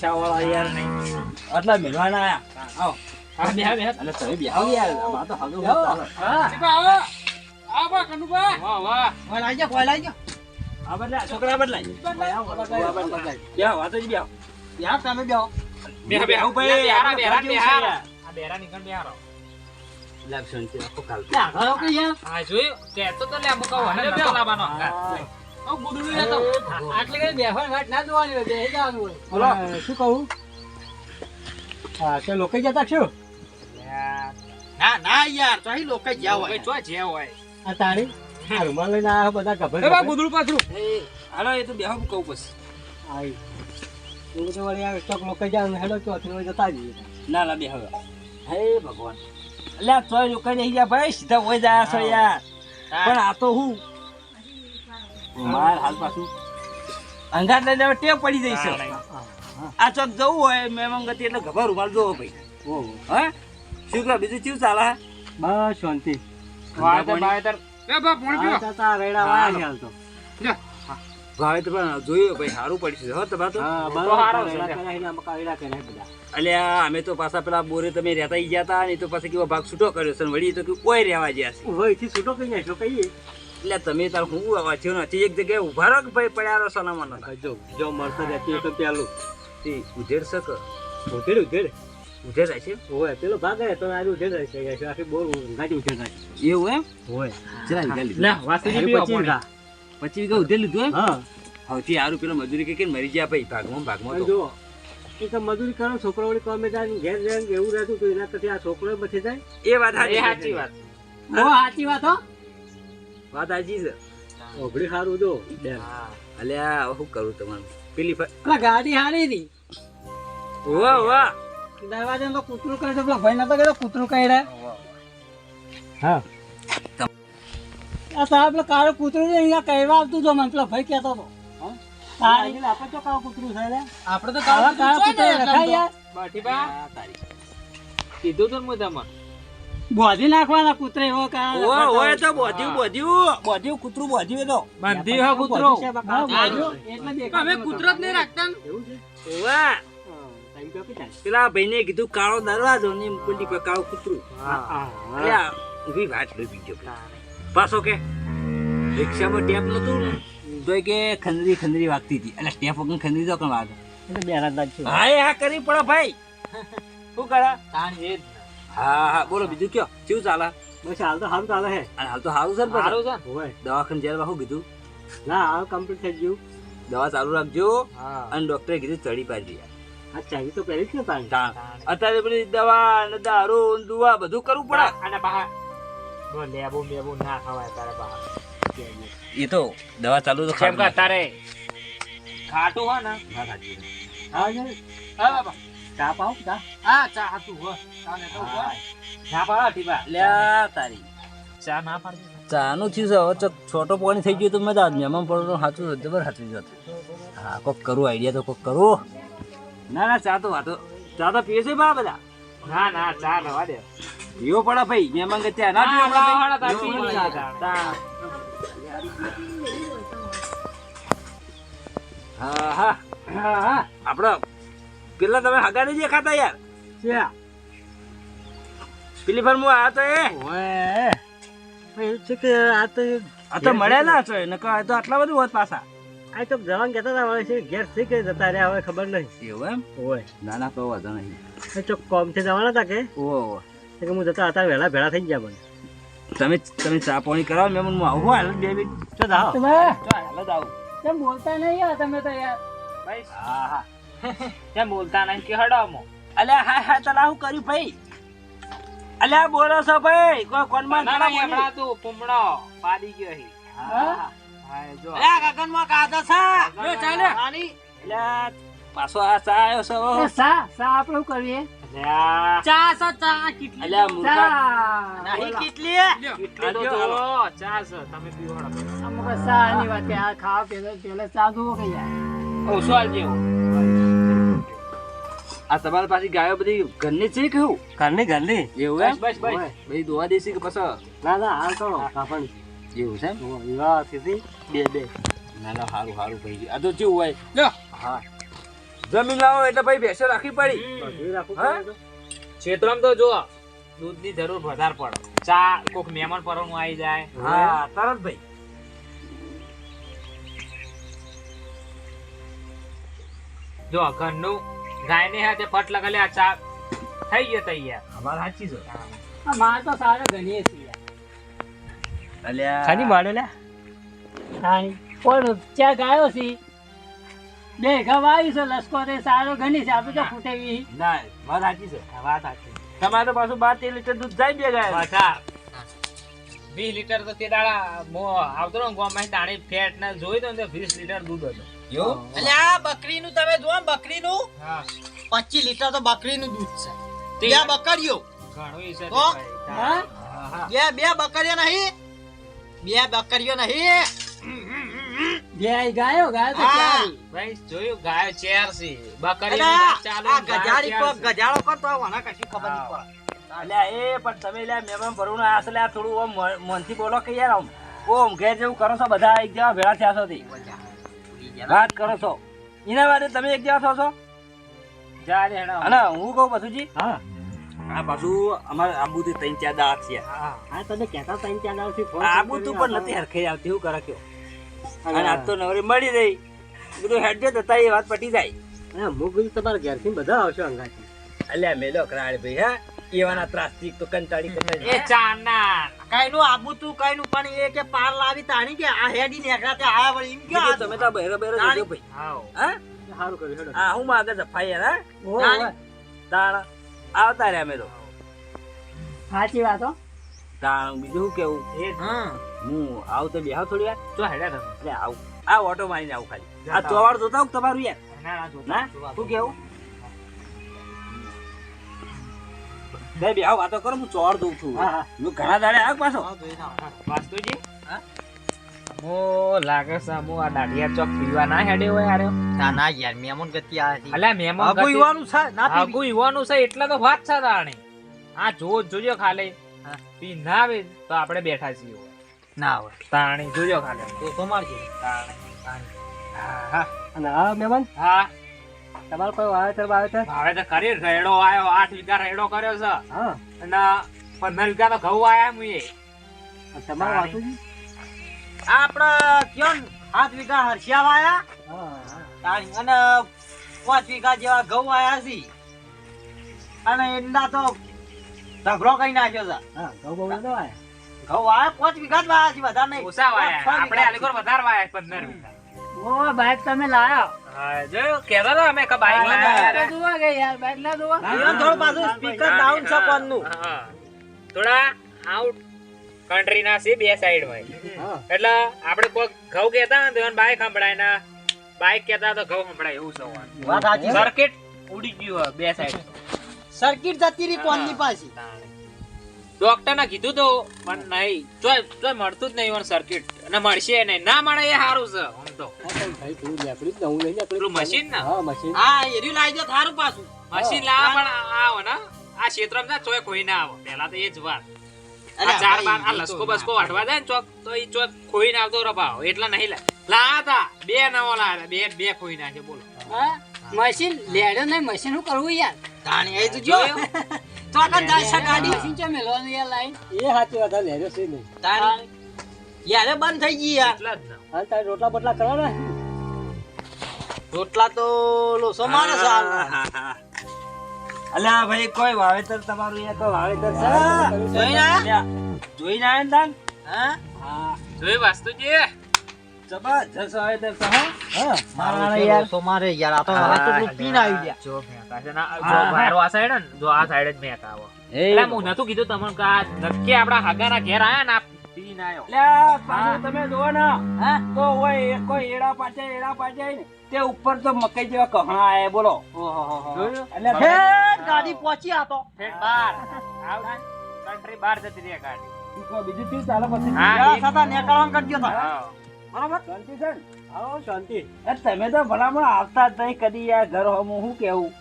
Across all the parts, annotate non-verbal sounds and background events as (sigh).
પેલા રિક્ષાવાળા યાર આટલા મેળવાના આયા આવો હા બે હા બે એટલે તમે બેહો યાર આમાં તો હાલો બેહો. ચાલો. હા વાહ વાહ કોઈ લાઈ જા કોઈ લાઈ જા આ બદલાય છોકરા બદલાય બેહો વાતો જ બેહો યાર તમે બેહો બે બે બેહો ભાઈ બેહારા આપણે બેહારા ઘર જેવું છે બેહારા યાર. આ બેહારા નીકળ બેહારો લાગ શાંતિ રાખો કાલ યા ઘરો કે યાર હા જોયું કેતો તો લે મુકા વહને નતો લાવવાનો ઓ ગુડું લે તો આટલે કઈ બેહવાની વાત ના જોવાની હોય જવાનું હોય. બોલો. શું કહું? હા તે લોકો જતા છો? ના ના યાર તો અહીં લોકો જ્યાં હોય. જો જે હોય. આ તારી? આ રૂમાલ લઈને આ બધા ગભર એ બા ગુદડું હાલો એ તો બેહો હું કહું પછી આઈ. એવું તો વળી આ ચોક લોકો જાવ જતા જઈએ. ના ના બેહો. હે ભગવાન. અલ્યા તોય લોકો નહીં ગયા ભાઈ સીધા હોય જાય છો યાર. પણ આ તો હું માર હાલ પાછું. અંગાત લઈને હવે ટેવ પડી જઈશ આ ચોક જવું હોય મેમન ગતિ એટલે ગભા રૂમાલ જોવો ભાઈ. ઓહો. હા? શું કહો બીજું ચીવ ચાલે? બસ શાંતિ. અમે તો પાછા પેલા બોરે તમે રહેતા ગયા હતા ને તો પાછા કેવો ભાગ છૂટો કર્યો છે. વળી તો કોઈ રહેવા ગયા છે. છૂટો કઈ નાખ્યો કહીએ. એટલે તમે તાર હું વાંચ્યો નથી એક જગ્યાએ ઊભા રહો કે ભાઈ પડ્યા રહો સોનામાં જો જો મળશે રહેતી એ તો પેલું. તે ઉધેડ શક ઉધેડ ઉધેડ. ઉધેડ છે? હોય પેલો ભાગે તો આજે ઉધેડ રહી આખી બોર ગાડી ઉધેડ રાખી એવું એમ? હોય જરા વીઘા ના વાસી પીવો પચીસ વીઘા. ઉધેડ લીધું એમ? હા. સૌથી સારું પેલો મજૂરી કે કે મરી ગયા ભાઈ ભાગમાં ભાગમાં તો. જો એ તો મજૂરી કરો છોકરો વળી કામે જાય ને ઘેર જાય ને એવું રહેતું તો એના કરતા આ છોકરો બચી જાય? એ વાત એ સાચી સાચી વાત. બહુ સાચી વાત હો. વાત આજી છે? ઓગળી સારું જો બેન. અલ્યા હું શું કરું તમારું? પેલી ફ- ગાડી હારી હતી. વાહ વાહ. દરવાજા તો કૂતરું કરે તો પેલા ભાઈ નતો કહેતો કૂતરું કહે હા આ તારા પેલા કાળો કૂતરું છે અહીંયા કહેવા આવતું તો મને પેલા ભાઈ કહેતો હતો. આપણે તો કાળો કૂતરું છે આપણે તો કાળા કાળા કૂતરા રખાય યાર. બાટી કીધું તો મું તમને. બોધી નાખવાના કૂતરે હો કા ઓ ઓય તો બોધ્યું બોધ્યું. બોધ્યું કૂતરું બોધ્યું તો બાંધી હો કૂતરો. બોધી છે બકા. હા, બોધી. એટલે દેખાતું અમે કૂતરો જ નહીં રાખતા એવું છે? તો પેલા ભાઈને કીધું કાળો દરવાજો ને પેલી પર કાળું કૂતરું. ઊભી વાત લઈ બીજો પાછો કે રિક્ષામાં ટેપ નતું તો કે ખંદરી ખંદરી વાગતી હતી. એટલે ટેપ વગર ખંદરી તો કોણ વાગે. હા એ હા કરી પડે ભાઈ શું કરા? તાણ એ હા હા બોલો બીજું કયો? શું ચાલે? બસ હાલ તો સારું ચાલે છે અને હાલ તો સારું છે ને સારું છે હોય દવાખાને જ્યારે શું કીધું. ના હાલ કમ્પ્લીટ થઈ ગયું. દવા ચાલુ રાખજો. હા. અને ડોક્ટરે કીધું ચડી પાડી આ ચાવી તો પહેરી જ ને અત્યારે પેલી દવા દારૂ દુવા બધું કરવું પડે. અને બહાર બો લેબુ મેબુ ના ખવાય તારે બહાર એ તો દવા ચાલુ તો કેમ કે તારે ખાટું હોય ને. હા હા બાબા. ચા પાવ ચા હા ચા હતું હો. ચાને તો ના પાડા ટીબા લે તારી. ચા ના પાડજો ચાનું થયું છે હવે તો છોટો પાણી થઈ ગયું તો મજા આવે મહેમાન પડવાનું સાચું જબર સાચું જતું હા કોક કરું આઈડિયા તો કોક કરું ના ના ચા તો વાતો. ચા તો પીએ છે બા બધા. ના ના ચા રવા દે. પીવો પડે ભાઈ મેમાં કે ત્યાં ના હા, પીવો પડે હા? હા, પડે. પડે. હા હા. આપડે પેલા તમે હગા નહીં ખાતા યાર. પેલી ફર હું આ તો એ. એવું છે કે આ તો આ તો મળ્યા ના છો. નકર આ તો આટલા બધું હોત પાછા. આ તો જવાન કહેતા હતા હવે છે ઘેર થઈ કે જતા રહ્યા હવે ખબર નહીં. એવું એમ? ઓય. ના ના તો વાંધો નહીં. એ ચોક કોમ છે જવાના હતા કે? ઓહો ઓ કે હું જતા હતા વહેલા ભેળા થઈ ગયા મને. તમે તમે ચા પાણી કરાવો મેં હું આવું હાલ બે મિનિટ. તો જાઓ. હાલ જ આવું. કેમ બોલતા નહીં તમે તો યાર. ભાઈ હા હા. કેમ બોલતા નહીં કે હડામો અલ્યા હાય હાય તલા હું કર્યું ભાઈ? અલ્યા બોલો છો ભાઈ કોઈ કોનમાં ના ના એમણા તું પુમણો પાડી ગયો હે. હા હા? જો. અલ્યા ગગનમાં કાઢો છે? લે ચાલે. અલ્યા પાછો આ ચા આવ્યો છો? સા સા આપણે શું કરીએ? ચા સા ચા કેટલી? અલ્યા મૂર્ખા. નહીં કેટલી? કેટલી તો જો. ચા છે તમે પીવડો. અમુક ચા ની વાત આ ખાવા પેલા પેલા ચા દુવો કે યાર? આ તમારી પાસે ગાયો બધી ઘરની છે કે હું? ઘરની ઘરની. એવું બસ બસ બસ. બધી દોવા દેશી કે પછી? ના ના હાલ તો. કાપણ એવું છે વિવાહ થતી બે બે. ના ના સારું સારું ભાઈ. આ તો જેવું હોય? લો હા. જમીન લાવો એટલે ભાઈ ભેંસો રાખી પડી. હા? પડે તો. જો દૂધની જરૂર વધારે પડે. ચા કોક મહેમાન પરવાનું આવી જાય. હા. તરત ભાઈ. જો ઘરનું ગાયને હાથે ફટ લગાલે આ ચા થઈ ગયો તૈયાર. અમાર સાચી છે આ તો સારો ગણીએ છીએ. અલ્યા. માડે લે. તાણી. પણ ચા ગાયો છે. બે વાવી છે લસકો તે સારો ગણી છે આપણે તો ફૂટેવી. ના વાત સાચી છે વાત સાચી તમારે તો પાછું બાર તેર લીટર દૂધ જાય બે ગાય પાછા વીસ લીટર તો તે દાડા મો આવતો ને ગોમાં તાણી ફેટ ને જોઈ તો ને વીસ લીટર દૂધ હતું. બકરીનું તમે જુઓ ને બકરીનું હા. પચીસ લીટર તો બકરીનું દૂધ છે. બે બકરીઓ. બે બે બકરીઓ નહીં. બે બકરીઓ નહીં. બે ગાયો? ગાયો તો હા. ભાઈ જોયું? ગાય ચેર છે. બકરી ચાલુ આ ગજાડી ગજાળો કરતો હોય, મને કશી ખબર નહીં પડે. અલ્યા એ પણ તમે લ્યા મહેમાન ભરવું આ અસલે થોડું ઓમ મન- મનથી બોલો કે યાર આમ. ઓમ ઘેર જેવું કરો છો બધા એક જેવા ભેળા થયા છો તે. વાત કરો છો. એના માટે તમે એક જેવા છો? છો જા રે હેડા. અને હું કહું બસુજી હા. આ પાછું અમારે આબુથી ત્રણ ચાર દાળ છે. હા. તમે કહેતા ત્રણ ચાર દાળ ફોન આબુ તું પણ નથી હરખે આવતી એવું કરે કયો? અને આજ તો નવરી મળી રહી. બધું હેડજો તો એ વાત પટી જાય. હા, હું કીધું તમારા ઘેરથી બધા આવશો અંગાથી. અલ્યા મેલો કરાળ ભાઈ હા? એવાના ત્રાસથી તો કંટાળી (laughs) કંટાળી. એ ચાના કઈનું આબુ તું કઈનું પણ એ કે પાર લાવી તાણી કે આ હેડી નેકળા તે આયા વળી એમ કે કીધું તમે તો બહેરો બહેરો જોજો ભાઈ. હા? સારું કર્યું હેડો. આ હું માં સફાઈ યાર હા? ઓહો. આવતા રે અમે તો. સાચી વાત હો. તાણ બીજું કેવું? હા. હું આવું તો બેહાવ થોડી વાર. જો હેડા તમે. એટલે આવું. આ ઓટો મારીને આવું ખાલી. આ ચોવાડ જોતા તમારું યાર? ના શું કેવું? બે બેહાવ વાતો કરો હું ચોર દઉં છું. હા, હા. હું ઘણા દાડે આવ પાછો. હા. વાસ્તુજી. હા? મો લાગે છે મો આ દાઢિયા ચોક પીવા ના હેડે હોય આરે ના ના યાર મેમોન ગતિ આ હતી. અલ્યા મહેમાન આબુ યુવાનું છે ના પીવી. આગુ યુવાનું છે એટલે તો વાત છે તાણે. આ જો જોજો ખાલી. હા. પી ના આવે તો આપણે બેઠા છીએ. ના હોય. તાણી જોજો ખાલી. તો તો મારજે તાણે હા. અને હા મેમોન? હા. તમારે કોઈ વાવેતર વાવેતર વાવેતર કરી રેડો આવ્યો આઠ વીઘા રેડો કર્યો છે. હા. અને પંદર વીઘા તો ઘઉં આવ્યા મુએ અને તમારે વાસુજી આપણે કયો આઠ વીઘા હરસિયા વાયા. હા હા. તાણી અને પાંચ વીઘા જેવા ઘઉં આવ્યા છે. અને એના તો ઢગલો કઈ નાખ્યો છે. હા ઘઉં બહુ નતો આવ્યા. ઘઉં વાયા પાંચ વીઘા જ વાયા છે બધા નહીં. ઓછા વાયા. આપણે વધારે વાયા પંદર વીઘા. ઓ બાઈક તમે લાયા. હા જોયું? કહેતા હતા અમે કે બાઈક હા, લાયા હા. રે. જોવા ગયા યાર બાઈક ના જોવા થોડું પાછું સ્પીકર ડાઉન છે કોનનું હા. થોડા આઉટ કન્ટ્રી ના છે બે સાઈડમાં. એટલે આપણે કોઈ ઘઉં કહેતા ને તો બાઈક સંભળાય ને બાઈક કહેતા તો ઘઉં સંભળાય એવું. સર્કિટ ઉડી ગયું બે સાઈડ સર્કિટ જતી રહી પાછી. ડોક્ટર ને કીધું તો પણ નહીં. ચોય ચોય મળતું જ નહીં સર્કિટ અને મળશે નહીં. ના મળે એ સારું છે. આમ ભાઈ થોડું નીકળી જ હું નહીં નીકળ્યું. મશીન ને? હા મશીન હા એર્યું લાવી દો થારું પાછું. મશીન લાવવા પણ આવો ને. આ ક્ષેત્રમાં ના ચોય કોઈ ના આવો. પેલા તો એ જ વાત. આ ચાર બાર આ લસકો બસકો વાટવા જાય ને ચોક તો એ ચોક ખોઈ ને આવતો રભાવ એટલા નહીં લે લાતા બે નવો તા. બે બે ખોઈ નાખે બોલો. મશીન લેડો નહીં મશીન શું કરવું યાર? તાણી એ તો જો તો આગળ જાય ગાડી. મશીન ચા મેલવાનું યાર લાઈન એ સાચી વાત લેડો છે નહીં. તાણી યારે બંધ થઈ ગઈ યાર. હા તારે રોટલા બટલા કરો ને રોટલા તો લોસો મારે અલ્યા ભાઈ કોઈ વાવેતર તમારું અહીંયા કોઈ વાવેતર છે? જોઈ ના જોઈ ના આયા? ને હા? હા. જોઈ વાસ્તુજી? જબરજસ્ત વાવેતર છે હા. મારા યાર. લોસો મારે યાર. આ તો હા, તો પીન આવી ગયા. જો મેકા છે ના જો બહાર આ સાઈડ ને જો આ સાઈડ જ મેં આવો. એટલે હું નતું કીધું તમને કે આ નક્કી આપડા હાગાના ઘેર આયા ને તમે જુઓ ને. હા. તો હોય કોઈ એડા પાછા એડા પાછા ને તે ઉપર તો મકઈ જેવા કહણા આયા બોલો. એટલે ફેર ગાડી પહોંચી આ તો. બાર. આવ કન્ટ્રી બાર જતી રહી ગાડી. બીજું બીજું ચાલે પછી. હા, યા નેકળવાનું કરજો તો. હા. શાંતિ છે આવો શાંતિ. એ તમે તો ભલામણ આવતા જ નહીં કદી યાર ઘર હમું શું કેવું?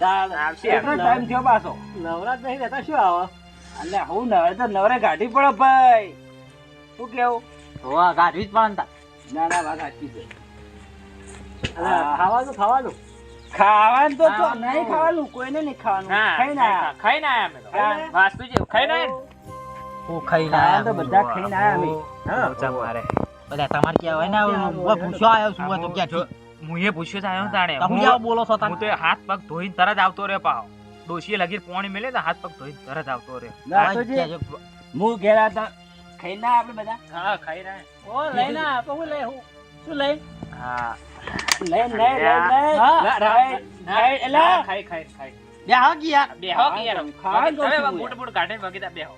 તાર આવશે, એટલો ટાઈમ થયો પાછો. નવરાત નહીં રહેતા શું આવો? એટલે હું નવરે તો નવરે ગાડી પડો ભાઈ. શું કેવું હોવા ગાડી જ પણ ના ના વાત સાચી છે. ખાવાનું ખાવાનું? ખાવાનું તો તો નહીં ખાવાનું કોઈને નહીં ખાવાનું. હા ખાઈને આયા. ખાઈને આયા અમે વાસ્તુજી ખાઈને આયા ને? હું. ખાઈને ખાવાનું તો આયા. બધા ખાઈને આયા અમે. હા. લોચા મારે. બધા તમારે કહેવાય ને હું પૂછવા આવ્યો છું હું તો ક્યાંથી? હું એ પૂછ્યું આવ્યો તાણે. તમે હું- બોલો છો હું તો હાથ પગ ધોઈને તરત આવતો રે પાવ ડોશીએ લગી પોણી મેલે હાથ પગ ધોઈને તરત આવતો રે હું ઘેર હતા ખાઈને ના આપણે બધા? હા ખાઈ રહ્યા. ઓ લઈ ના તો હું લઈ હું? શું લઈ? હા. લઈ લઈ લઈ લઈ. હા. લા, ખાઈ, ખાઈ, એલા. ખાઈ ખાઈ ખાઈ. બે હા ગયા બેહો કે યાર ખાઈ તો હવે બૂટ બૂટ કાઢીને વગેરે બેહો.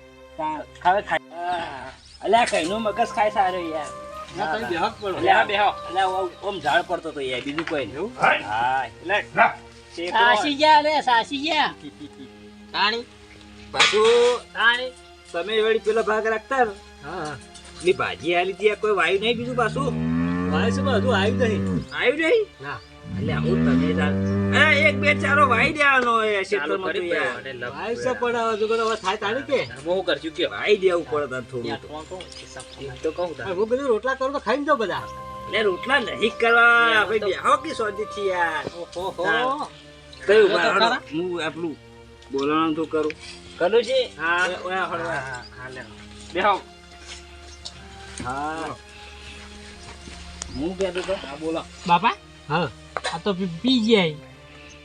ખાવે ખાઈ. અલ્યા કઈનું મગજ ખાય સારો યાર. ના તમે બેહક પડો. બેહો બેહો. અલ્યા ઓમ- ઓમ ઝાડ પડતો તો યાર બીજું કોઈ નહીં. હા. સાસી ગયા રે સાસી ગયા. તાણી પાછું તાણી. તમે વળી પેલો ભાગ રાખતા ને ની ભાજી આલી હતી કોઈ વાયુ નહીં બીજું પાછું? વાયુ શું બધું આવ્યું નહીં? આવ્યું નહીં? ના. એટલે હું તમે તાર- એક બે ચારો વાઈ દેવાનો એ કરી યાર. અને લપ- ભાઈ શું પડે. હવે થાય તાણી કે? હું કરશું કે વાઈ દેવું પડે તાર થોડું તો. તો કહું તારે. હું બધું રોટલા કરું તો ખાઈ જાઓ બધા. એટલે રોટલા નહીં કરવા. ભાઈ બેહો કે શાંતિથી યાર. ઓહો કયું તો હું આપણું બોલવાનું તો કરું. કરું છે હા. હા, હા, બેહો. હા હું કહેતો તો હા બોલો બાપા? હા. આ તો પી- ગયા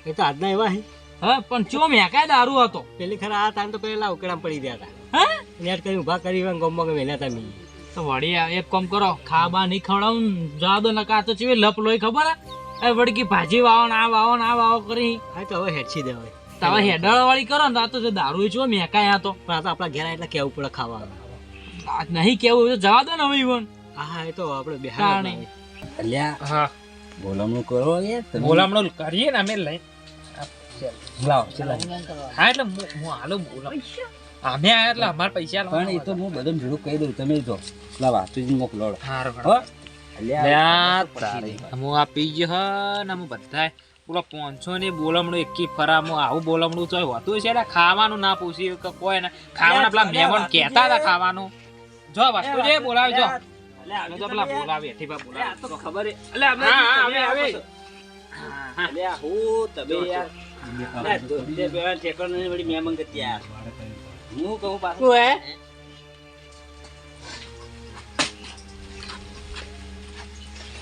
એ તો આજના એવા હે. હા પણ ચો મેકાય દારૂ હતો? પેલી ખરા આ તાન તો પેલા ઉકળામ પડી ગયા હતા. હા? નેટ કરી ઊભા કરી ગમમાં કે મેલ્યા હતા મી તો વળી એક કામ કરો ખાવા નહીં ખવડાવું જા દો નકા તો ચીવી લપ લોય ખબર એ વળકી ભાજી વાવો ને આ વાવો ને આ વાવો કરી. હા તો હવે હેડસી દેવાય. તમે હેડળ વાળી કરો ને તો તો દારૂ ચો મેકાય આ તો. પણ આ તો આપણા ઘેર એટલે કેવું પડે ખાવા નહીં કેવું તો જવા દો ને હવે ઈવન. હા એ તો આપણે બિહાર અલ્યા હા. બોલામણું કરો યાર બોલામણું કરીએ ને અમે લઈ. લાવ ચલા. હા એટલે હું હાલો બોલા અમે આયા એટલે અમારા પૈસા પણ એ તો હું બધું ભેળું કહી દઉં તમે જો. પેલા વાતુજી મોકલો હારું હો? અલ્યા લ્યા તારી. હું આ પી ગયો હ ને હું બધાય. બોલો પોંચો ને બોલમણું એકી ફરામું આવું બોલમણું ચોય હોતું છે ખાવાનું ના પૂછ્યું કે કોઈ ને ખાવાના પેલા મહેમાન કહેતા હતા ખાવાનું. જો વસ્તુ જે બોલાવે જો અલ્યા, જો તો પેલા બોલાવે અલ્યા, આ બોલાવે. તો ખબર હે. અલ્યા, અમે આવે, આવે. છો. હું તમે યાર. અલ્યા, તો તે પેલા ઠેકાણું વળી હું કહું પાછું?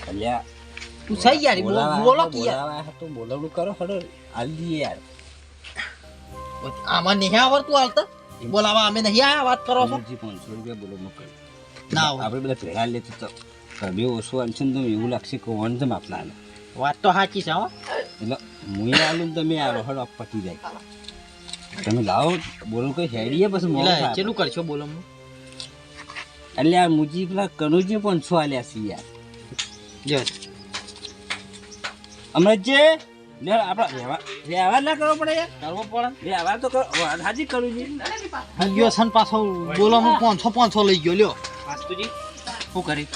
અલ્યા તું સહી યાર બોલો કે યાર. તો બોલાવડું કરો હડો આલી યાર. આમાં નહીં આવડતું હાલતા બોલાવા અમે નહીં આયા વાત કરો છો? પાંચસો રૂપિયા બોલો મોકલ. ના. આપણે બધા ભેગા લેતું તો તમે ઓછું આલશો ને તમે એવું લાગશે કે ઓન તમે આપના આલે. વાત તો સાચી છે હો. એટલે હું આલું તમે આલો હડો પટી જાય. તમે લાવો બોલો કઈ હેડીએ પછી મોલા ચેલું કરશો બોલો હું? એટલે આ મુજી પેલા કનુજી પણ છો આલ્યા છે યાર. જો. હમણાં જે લે વ્યવહાર વ્યવહાર ના કરવો પડે કરવો પડે. વ્યવહાર તો હાજી કરું છે. ગયો છે પાછો બોલો હું પાંચસો પાંચસો લઈ ગયો લ્યો. વાસ્તુજી? શું કરી?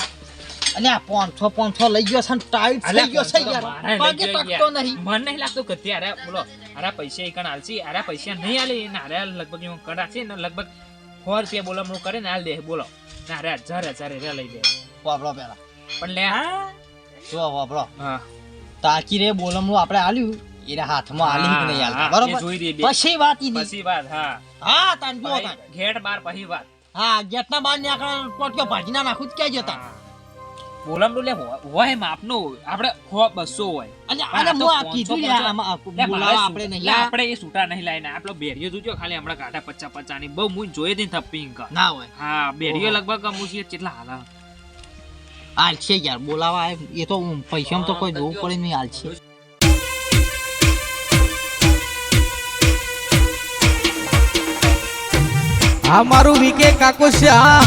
અને આ પાંચસો પાંચસો લઈ ગયો છે ટાઈટ થઈ ગયો છે યાર. નહીં. મને નહીં લાગતું કે ત્યારે બોલો અરે પૈસા એકણ આલસી અરે પૈસા નહીં આલે ને અરે લગભગ હું કરાશે ને લગભગ સો રૂપિયા બોલામણું કરે ને હાલ દે બોલો. ના અરે હજાર હજાર રે લઈ દે. વાપરો પેલા. પણ લે. જો વાપરો. હા. તાકી રે બોલમનું આપણે આલ્યું. એના હાથમાં આલી કે નહીં હા, આલતા. બરોબર? પછી વાત ઈ પછી વાત હા. હા તાન જો તાન. ઘેટ બાર પછી વાત. હા જેટના બાર ને આકડા પોટકો ભાજીના નાખું કે જતા બોલામણું લે હોય માપનું આપણે સો બસો હોય. અને અને હું આ કીધું ને આમાં લે, બોલાવા આપણે નહીં આપણે એ સૂટા નહીં લાઈને આપણો બેરિયો જોજો ખાલી હમણાં કાટા પચ્ચા પચ્ચા ની બહુ મું જોઈ થી થપ્પિંગ ના હોય. હા બેરિયો. લગભગ મુસી કેટલા હાલ. છે યાર બોલાવા એ- એ તો પૈસા તો કોઈ જોવું પડે નહીં હાલ છે આ મારું વીકે કાકો છે આ